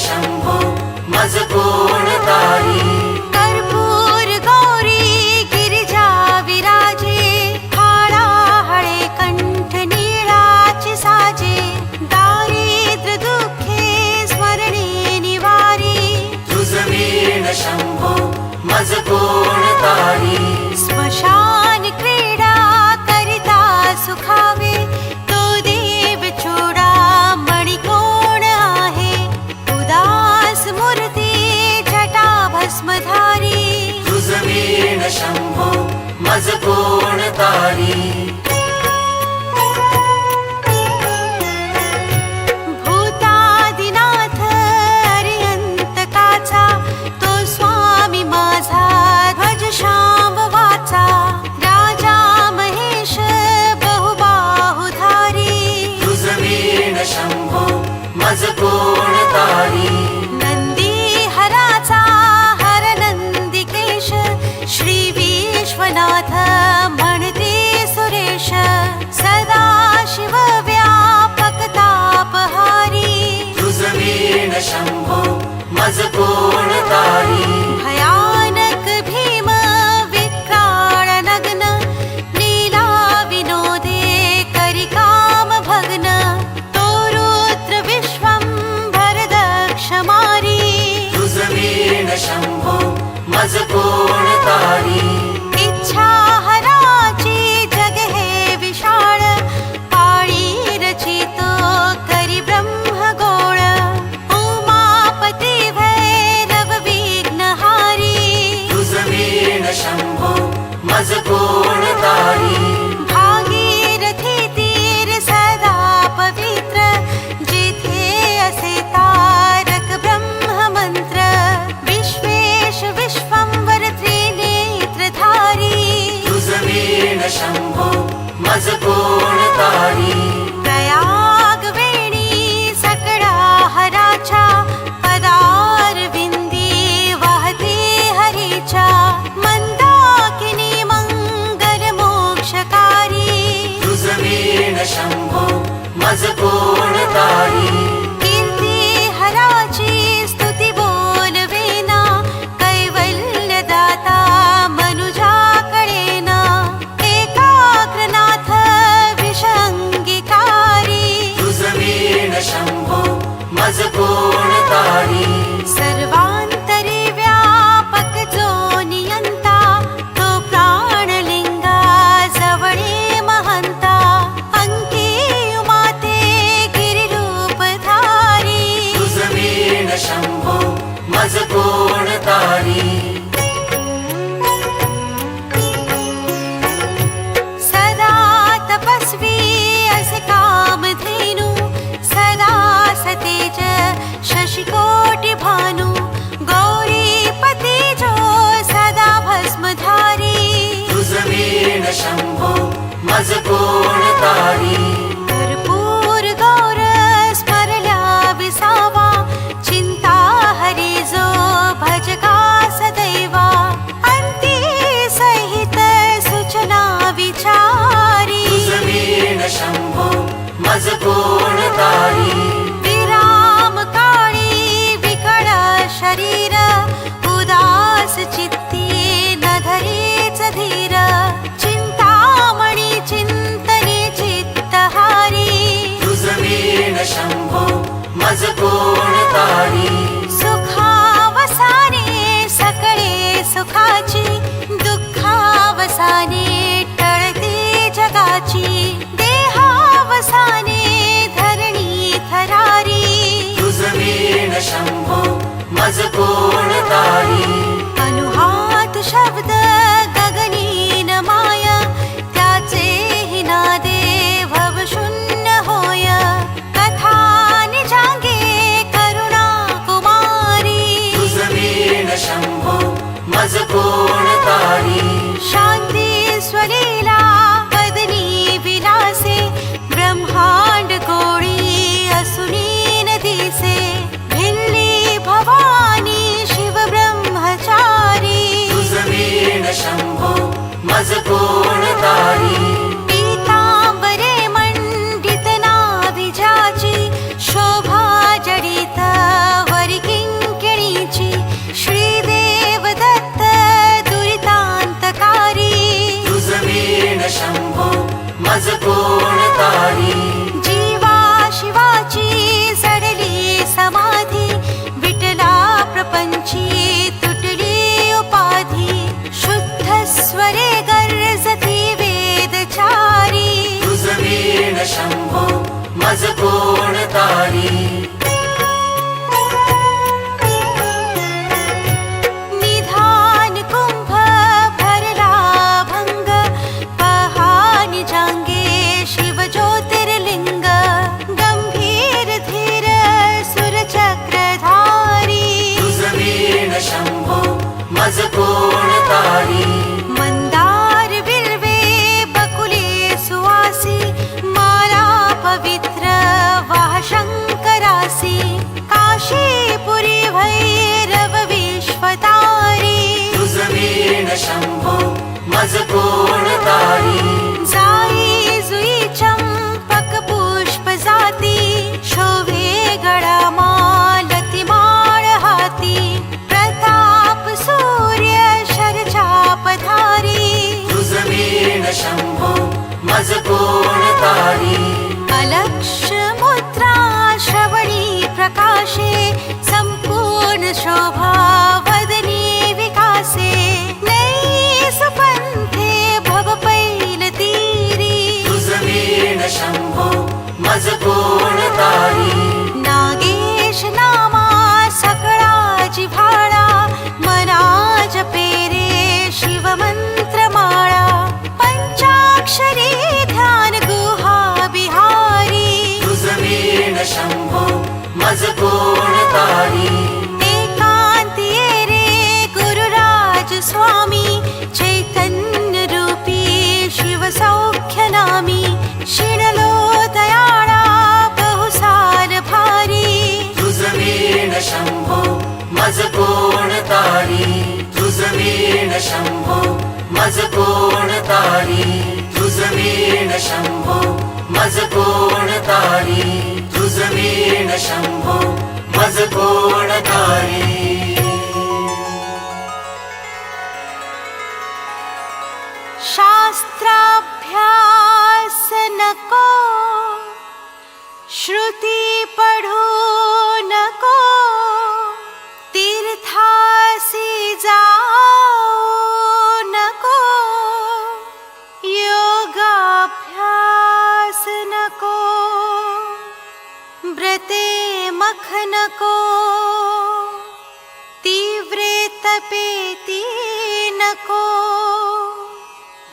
शंभो मज कोणताही शंभो मज कोण तारी. प्रयाग वेणी सकळा हराच्या पदार विंदी वाहते हरीच्या मंदाकिनी मोक्षकारी. तुझ वीण मज कोण कोणताही कोण सुखावसाने सकळे सुखाची मज कोण तारी पीतांबरे मंडित नाभिजाची शोभा जडित वरी किंकिणीची श्रीदेव दत्त दुरितांतकारी। तुझ वीण शंभो मज कोण प्रकाशे संपूर्ण शोभा वदनी विकासे। नै सुपंथे भव पैल तीरी। तुझ वीण शंभो मज कोण तारी। नागेश नामा सकळा जिव्हाळा मना जपेरे शिव मंत्रमाळा पंचाक्षरी ध्यान गुहा बिहारी। तुझ वीण कोणतारी वेकाति रे गुरुराज स्वामी चैतन्य शिवसौख्य नामी षिणोदयाणा बहुसार शम्भो मज को ण तारी सुज वीण शम्भो मज को ण तारी शम्भो मज को तारी मज कोण तारी. ो तीव्रे तपेति नको।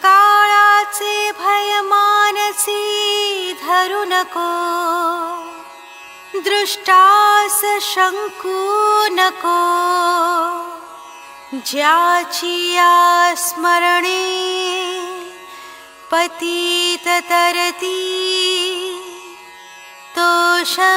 कालाचे भयमानसि धरुनको दृष्टास शङ्कु नको। ज्याचिया स्मरणे पतिततरति ฉั